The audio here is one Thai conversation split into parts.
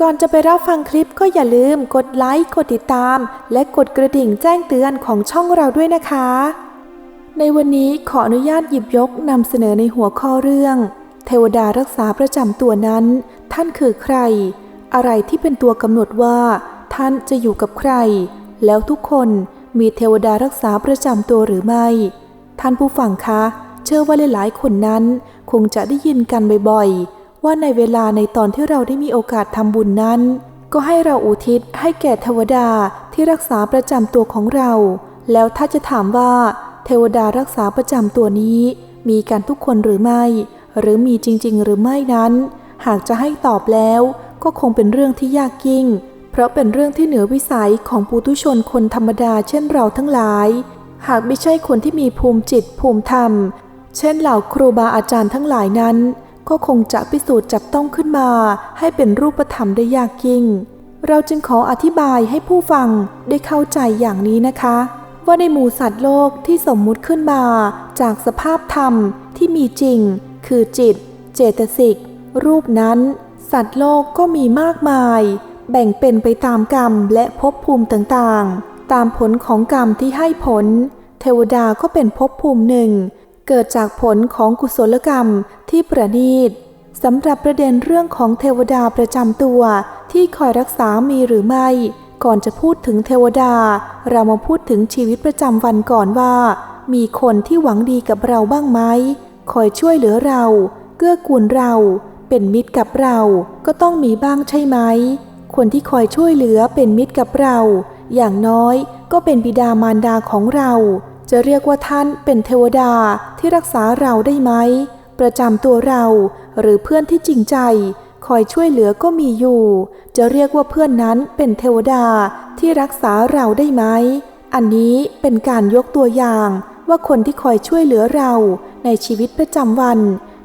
ก่อนจะไปรับฟังคลิปก็อย่าลืมกดไลค์ กดติดตาม และกดกระดิ่งแจ้งเตือนของช่องเราด้วยนะคะ ในวันนี้ขออนุญาตหยิบยกนำเสนอในหัวข้อเรื่อง เทวดารักษาประจำตัวนั้น ท่านคือใคร อะไรที่เป็นตัวกำหนดว่า ท่านจะอยู่กับใคร แล้วทุกคนมีเทวดารักษาประจำตัวหรือไม่ ท่านผู้ฟังคะ เชื่อว่าหลายๆคนนั้น คงจะได้ยินกันบ่อยๆ ว่าในเวลาในตอนที่เราได้มีโอกาสทำบุญนั้น ก็ให้เราอุทิศให้แก่เทวดาที่รักษาประจำตัวของเรา แล้วถ้าจะถามว่า เทวดารักษาประจำตัวนี้ มีกันทุกคนหรือไม่ หรือมีจริง ๆ หรือไม่นั้น หากจะให้ตอบแล้วก็คงเป็นเรื่องที่ยากยิ่ง เพราะเป็นเรื่องที่เหนือวิสัยของปุถุชนคนธรรมดาเช่นเราทั้งหลาย หากไม่ใช่คนที่มีภูมิจิตภูมิธรรม เช่นเหล่าครูบาอาจารย์ทั้งหลายนั้น ก็คงจะพิสูจน์จับต้องขึ้นมา ให้เป็นรูปธรรมได้ยากยิ่ง เราจึงขออธิบายให้ผู้ฟังได้เข้าใจอย่างนี้นะคะ ว่าในหมู่สัตว์โลกที่สมมุติขึ้นมาจากสภาพธรรมที่มีจริง คือจิต เจตสิก รูปนั้น สัตว์โลกก็มีมากมาย แบ่งเป็นไปตามกรรมและภพภูมิต่างๆ ตามผลของกรรมที่ให้ผล เทวดาก็เป็นภพภูมิหนึ่ง เกิดจากผลของกุศลกรรมที่ประณีตสำหรับประเด็นเรื่องของเทวดาประจำตัวที่คอยรักษามีหรือไม่ ก่อนจะพูดถึงเทวดา เรามาพูดถึงชีวิตประจำวันก่อนว่า มีคนที่หวังดีกับเราบ้างไหมคอยช่วยเหลือเราเกื้อกูลเรา เป็นมิตรกับเราก็ต้องมีบ้างใช่ไหม คนที่คอยช่วยเหลือเป็นมิตรกับเรา อย่างน้อยก็เป็นบิดามารดาของเรา จะเรียกว่าท่านเป็นเทวดาที่รักษาเราได้ไหม ประจำตัวเราหรือเพื่อนที่จริงใจ คอยช่วยเหลือก็มีอยู่ จะเรียกว่าเพื่อนนั้นเป็นเทวดาที่รักษาเราได้ไหม อันนี้เป็นการยกตัวอย่างว่าคนที่คอยช่วยเหลือเราในชีวิตประจำวัน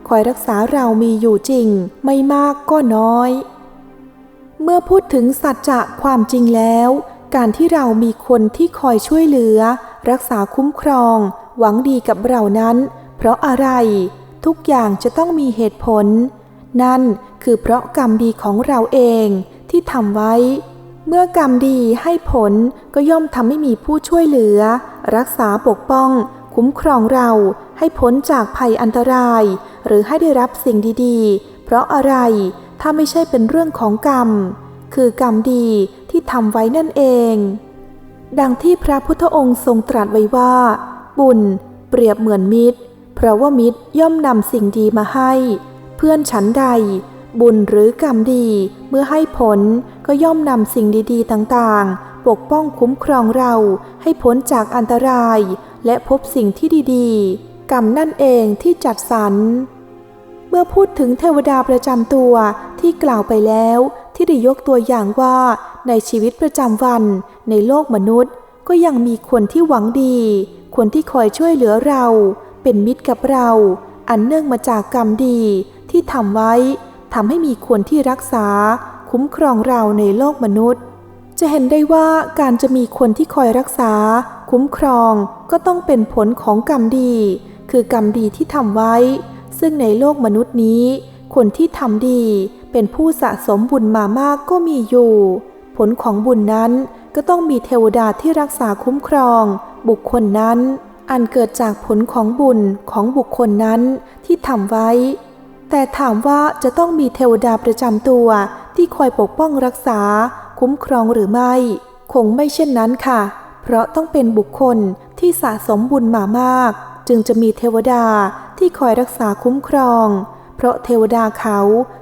คอยรักษาเรามีอยู่จริง ไม่มากก็น้อย เมื่อพูดถึงสัจจะความจริงแล้ว การที่เรามีคนที่คอยช่วยเหลือ รักษาคุ้มครอง หวังดีกับเรานั้น เพราะอะไร ทุกอย่างจะต้องมีเหตุผล นั่นคือเพราะกรรมดีของเราเองที่ทำไว้ เมื่อกรรมดีให้ผลก็ย่อมทำให้มีผู้ช่วยเหลือ รักษาปกป้อง คุ้มครองเราให้พ้นจากภัยอันตราย หรือให้ได้รับสิ่งดีๆ เพราะอะไรถ้าไม่ใช่เป็นเรื่องของกรรม คือกรรมดีที่ทำไว้นั่นเอง ดังที่พระพุทธองค์ทรงตรัสไว้ว่า บุญเปรียบเหมือนมิตร เพราะว่ามิตรย่อมนำสิ่งดีมาให้ เพื่อนฉันใด บุญหรือกรรมดีเมื่อให้ผลก็ย่อมนำสิ่งดีๆต่างๆ ปกป้องคุ้มครองเราให้พ้นจากอันตราย และพบสิ่งที่ดีๆ กรรมนั่นเองที่จัดสรร เมื่อพูดถึงเทวดาประจำตัวที่กล่าวไปแล้วที่ได้ยกตัวอย่างว่า ในชีวิตประจำวัน ในโลกมนุษย์ ก็ยังมีคนที่หวังดี คนที่คอยช่วยเหลือเรา เป็นมิตรกับเรา อันเนื่องมาจากกรรมดีที่ทำไว้ทำให้มีคนที่รักษา คุ้มครองเราในโลกมนุษย์ จะเห็นได้ว่าการจะมีคนที่คอยรักษา คุ้มครองก็ต้องเป็นผลของกรรมดี คือกรรมดีที่ทำไว้ ซึ่งในโลกมนุษย์นี้ คนที่ทำดีเป็นผู้สะสมบุญมามากก็มีอยู่ ผลของบุญนั้นก็ต้องมีเทวดาที่รักษาคุ้มครอง บุคคลนั้น อันเกิดจากผลของบุญของบุคคลนั้นที่ทำไว้ แต่ถามว่าจะต้องมีเทวดาประจำตัวที่คอยปกป้องรักษา คุ้มครองหรือไม่ คงไม่เช่นนั้นค่ะ เพราะต้องเป็นบุคคลที่สะสมบุญมามาก จึงจะมีเทวดาที่คอยรักษาคุ้มครอง เพราะเทวดาเขา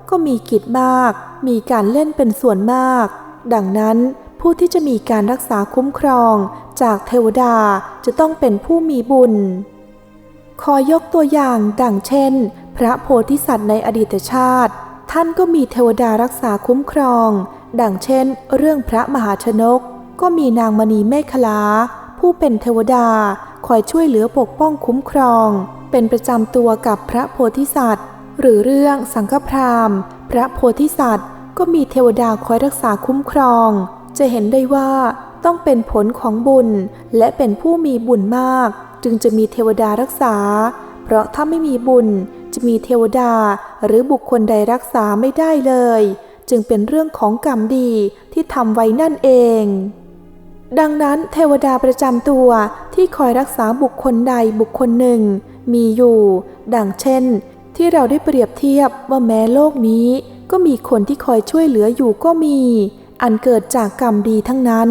ก็มีกิจมาก มีการเล่นเป็นส่วนมาก ดังนั้นผู้ที่จะมีการรักษาคุ้มครองจากเทวดาจะต้องเป็นผู้มีบุญ ขอยกตัวอย่างดังเช่น พระโพธิสัตว์ในอดีตชาติ ท่านก็มีเทวดารักษาคุ้มครอง ดังเช่น เรื่องพระมหาชนก ก็มีนางมณีเมขลา ผู้เป็นเทวดาคอยช่วยเหลือปกป้องคุ้มครอง เป็นประจำตัวกับพระโพธิสัตว์ หรือเรื่องสังฆพราหมณ์ พระโพธิสัตว์ ก็มีเทวดาคอยรักษาคุ้มครอง จะเห็นได้ว่าต้องเป็นผลของบุญ และเป็นผู้มีบุญมาก จึงจะมีเทวดารักษา เพราะถ้าไม่มีบุญจะมีเทวดาหรือบุคคลใดรักษาไม่ได้เลย จึงเป็นเรื่องของกรรมดีที่ทำไว้นั่นเอง ดังนั้นเทวดาประจำตัวที่คอยรักษาบุคคลใดบุคคลหนึ่ง มีอยู่ ดังเช่น ที่เราได้เปรียบเทียบว่าแม้โลกนี้ ก็มีคนที่คอยช่วยเหลืออยู่ก็มี อันเกิดจากกรรมดีทั้งนั้น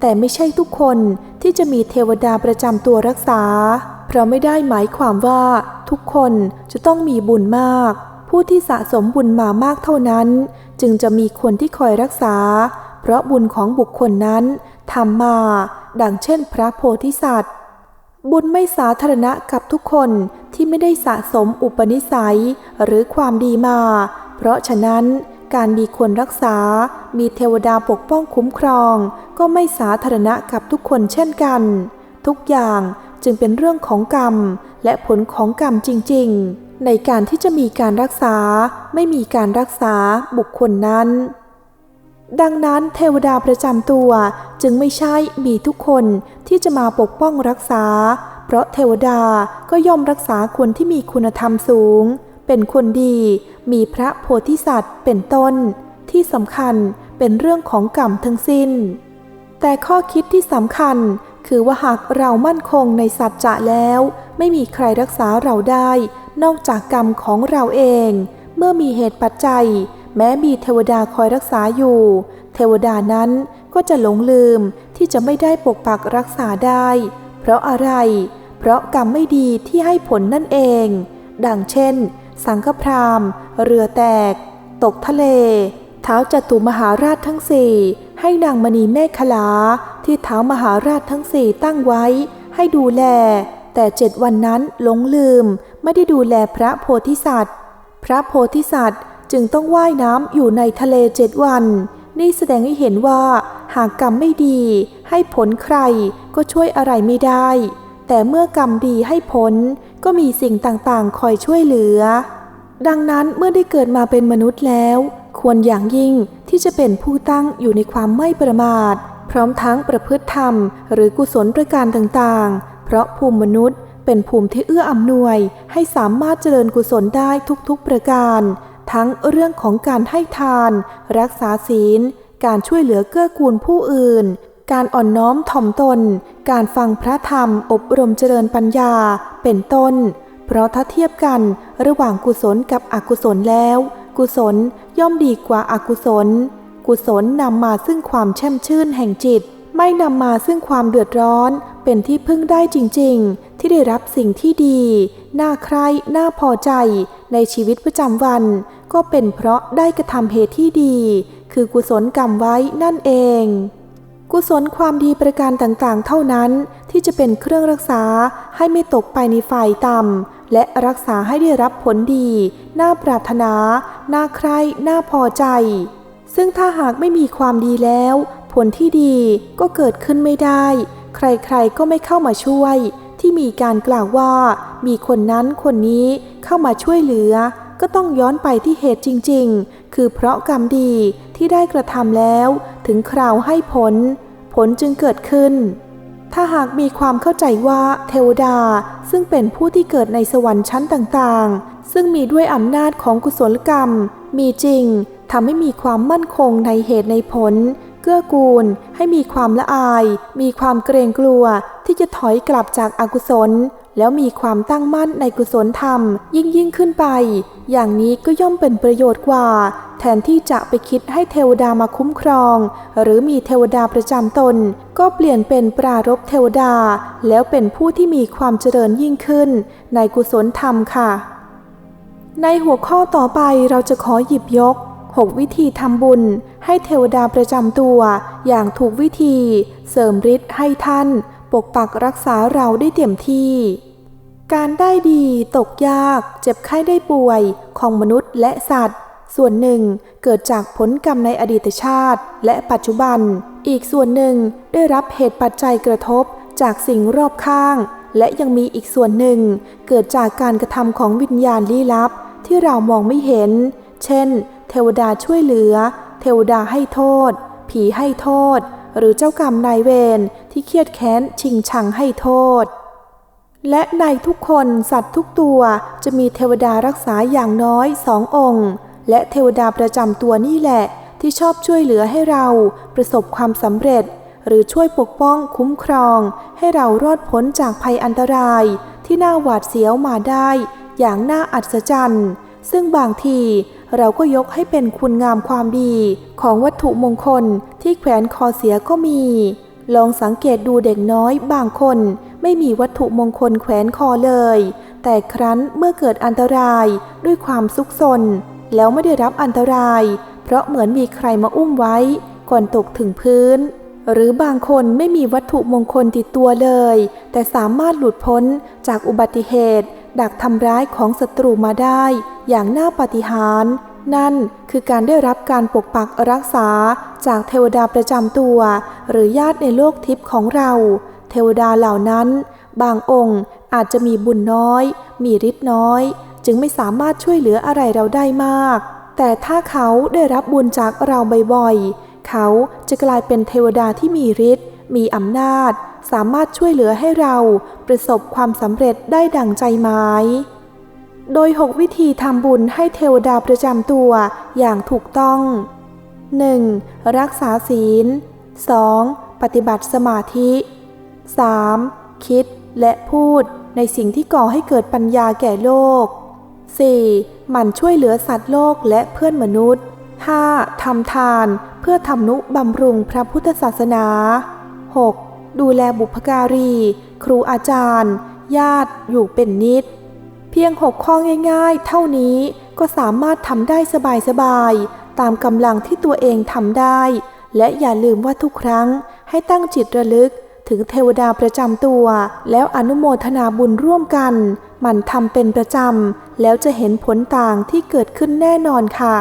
แต่ไม่ใช่ทุกคนที่จะมีเทวดาประจำตัวรักษา เพราะไม่ได้หมายความว่าทุกคนจะต้องมีบุญมาก ผู้ที่สะสมบุญมามากเท่านั้น จึงจะมีคนที่คอยรักษา เพราะบุญของบุคคลนั้นทำมา ดังเช่นพระโพธิสัตว์ บุญไม่สาธารณะกับทุกคนที่ไม่ได้สะสมอุปนิสัยหรือความดีมา เพราะฉะนั้นการมีคนรักษา มีเทวดาปกป้องคุ้มครอง ก็ไม่สาธารณะกับทุกคนเช่นกัน ทุกอย่างจึงเป็นเรื่องของกรรม และผลของกรรมจริง ๆ ในการที่จะมีการรักษา ไม่มีการรักษาบุคคลนั้น ดังนั้นเทวดาประจำตัวจึงไม่ใช่มีทุกคนที่จะมาปกป้องรักษา เพราะเทวดาก็ย่อมรักษาคนที่มีคุณธรรมสูง เป็นคนดี มีพระโพธิสัตว์เป็นต้น ที่สำคัญเป็นเรื่องของกรรมทั้งสิ้น แต่ข้อคิดที่สำคัญคือว่าหากเรามั่นคงในสัจจะแล้ว ไม่มีใครรักษาเราได้ นอกจากกรรมของเราเอง เมื่อมีเหตุปัจจัย แม้มีเทวดาคอยรักษาอยู่ เทวดานั้นก็จะหลงลืมที่จะไม่ได้ปกปักรักษาได้ เพราะอะไร เพราะกรรมไม่ดีที่ให้ผลนั่นเอง ดังเช่น สังฆพราหมณ์ เรือแตก ตกทะเล เท้าจตุมหาราชทั้งสี่ให้นางมณีเมฆขลา ที่เท้ามหาราชทั้งสี่ตั้งไว้ ให้ดูแล แต่เจ็ดวันนั้นหลงลืม ไม่ได้ดูแลพระโพธิสัตว์ พระโพธิสัตว์จึงต้องว่ายน้ำอยู่ในทะเลเจ็ดวัน นี่แสดงให้เห็นว่า หากกรรมไม่ดี ให้ผลใครก็ช่วยอะไรไม่ได้ แต่เมื่อกรรมดีให้ผลก็มีสิ่งต่างๆ คอยช่วยเหลือ ดังนั้นเมื่อได้เกิดมาเป็นมนุษย์แล้ว ควรอย่างยิ่งที่จะเป็นผู้ตั้งอยู่ในความไม่ประมาท พร้อมทั้งประพฤติธรรม หรือกุศลประการต่างๆ เพราะภูมิมนุษย์เป็นภูมิที่เอื้ออำนวย ให้สามารถเจริญกุศลได้ทุกๆประการ ทั้งเรื่องของการให้ทาน รักษาศีล การช่วยเหลือเกื้อกูลผู้อื่น การอ่อนน้อมถ่อมตน การฟังพระธรรมอบรมเจริญปัญญา เป็นต้น เพราะถ้าเทียบกันระหว่างกุศลกับอกุศลแล้ว กุศลย่อมดีกว่าอากุศล กุศลนำมาซึ่งความแช่มชื่นแห่งจิต ไม่นำมาซึ่งความเดือดร้อน เป็นที่พึ่งได้จริง ๆ ที่ได้รับสิ่งที่ดี น่าใคร่น่าพอใจในชีวิตประจำวัน ก็เป็นเพราะได้กระทำเหตุที่ดี คือกุศลกรรมไว้นั่นเอง กุศลความดีประการต่างๆ เท่านั้นที่จะเป็นเครื่องรักษาให้ไม่ตกไปในฝ่ายต่ำและรักษาให้ได้รับผลดี น่าปรารถนา น่าใคร่น่าพอใจ ซึ่งถ้าหากไม่มีความดีแล้ว ผลที่ดีก็เกิดขึ้นไม่ได้ ใครๆก็ไม่เข้ามาช่วย ที่มีการกล่าวว่า มีคนนั้นคนนี้เข้ามาช่วยเหลือ ก็ต้องย้อนไปที่เหตุจริง ๆ คือเพราะกรรมดี ที่ได้กระทำแล้ว ถึงคราวให้ผล ผลจึงเกิดขึ้น ถ้าหากมีความเข้าใจว่าเทวดาซึ่งเป็นผู้ที่เกิดในสวรรค์ชั้นต่างๆ ซึ่งมีด้วยอำนาจของกุศลกรรม มีจริงทำให้มีความมั่นคงในเหตุในผล เกื้อกูล ให้มีความละอาย มีความเกรงกลัวที่จะถอยกลับจากอากุศล แล้วมีความตั้งมั่นในกุศลธรรมยิ่งยิ่งขึ้นไป อย่างนี้ก็ย่อมเป็นประโยชน์กว่า แทนที่จะไปคิดให้เทวดามาคุ้มครอง หรือมีเทวดาประจำตน ก็เปลี่ยนเป็นปรารบเทวดา แล้วเป็นผู้ที่มีความเจริญยิ่งขึ้น ในกุศลธรรมค่ะ ในหัวข้อต่อไปเราจะขอหยิบยก 6 วิธีทำบุญ ให้เทวดาประจำตัว อย่างถูกวิธี เสริมฤทธิ์ให้ท่าน ปกปักรักษาเราได้เต็มที่ การได้ดีตกยาก เจ็บไข้ได้ป่วยของมนุษย์และสัตว์ ส่วนหนึ่งเกิดจากผลกรรมในอดีตชาติ และปัจจุบัน อีกส่วนหนึ่งได้รับเหตุปัจจัยกระทบจากสิ่งรอบข้าง และยังมีอีกส่วนหนึ่ง เกิดจากการกระทำของวิญญาณลี้ลับ ที่เรามองไม่เห็น เช่น เทวดาช่วยเหลือ เทวดาให้โทษ ผีให้โทษ หรือเจ้ากรรมนายเวรที่เครียดแค้นชิงชังให้โทษ และในทุกคนสัตว์ทุกตัวจะมีเทวดารักษาอย่างน้อยสององค์ และเทวดาประจำตัวนี่แหละ ที่ชอบช่วยเหลือให้เราประสบความสำเร็จ หรือช่วยปกป้องคุ้มครอง ให้เรารอดพ้นจากภัยอันตราย ที่น่าหวาดเสียวมาได้ อย่างน่าอัศจรรย์ ซึ่งบางที เราก็ยกให้เป็นคุณงามความดีของวัตถุมงคลที่แขวนคอเสียก็มี ลองสังเกตดูเด็กน้อยบางคน ไม่มีวัตถุมงคลแขวนคอเลย แต่ครั้นเมื่อเกิดอันตรายด้วยความซุกซน แล้วไม่ได้รับอันตราย เพราะเหมือนมีใครมาอุ้มไว้ ก่อนตกถึงพื้น หรือบางคนไม่มีวัตถุมงคลติดตัวเลย แต่สามารถหลุดพ้นจากอุบัติเหตุ ดักทำร้ายของศัตรูมาได้ อย่างน่าปาฏิหาริย์นั่นคือการได้รับการปกปักรักษาจากเทวดาประจำตัว หรือญาติในโลกทิพย์ของเรา เทวดาเหล่านั้น บางองค์อาจจะมีบุญน้อย มีฤทธิ์น้อย จึงไม่สามารถช่วยเหลืออะไรเราได้มาก แต่ถ้าเขาได้รับบุญจากเราบ่อยๆ เขาจะกลายเป็นเทวดาที่มีฤทธิ์มีอำนาจ สามารถช่วยเหลือให้เราประสบความสำเร็จได้ดังใจหมาย โดย 6 วิธีทำบุญให้เทวดาประจำตัวอย่างถูกต้อง 1. รักษาศีล 2. ปฏิบัติสมาธิ 3. คิดและพูดในสิ่งที่ก่อให้เกิดปัญญาแก่โลก 4. หมั่นช่วยเหลือสัตว์โลกและเพื่อนมนุษย์ 5. ทำทานเพื่อทำนุบำรุงพระพุทธศาสนา 6. ดูแลบุพการี ครูอาจารย์ ญาติอยู่เป็นนิด เพียงหกข้อง่ายๆ เท่านี้ก็สามารถทำได้สบายๆ ตามกำลังที่ตัวเองทำได้ และอย่าลืมว่าทุกครั้งให้ตั้งจิตระลึกถึงเทวดาประจำตัว แล้วอนุโมทนาบุญร่วมกัน มันทำเป็นประจำ แล้วจะเห็นผลต่างที่เกิดขึ้นแน่นอนค่ะ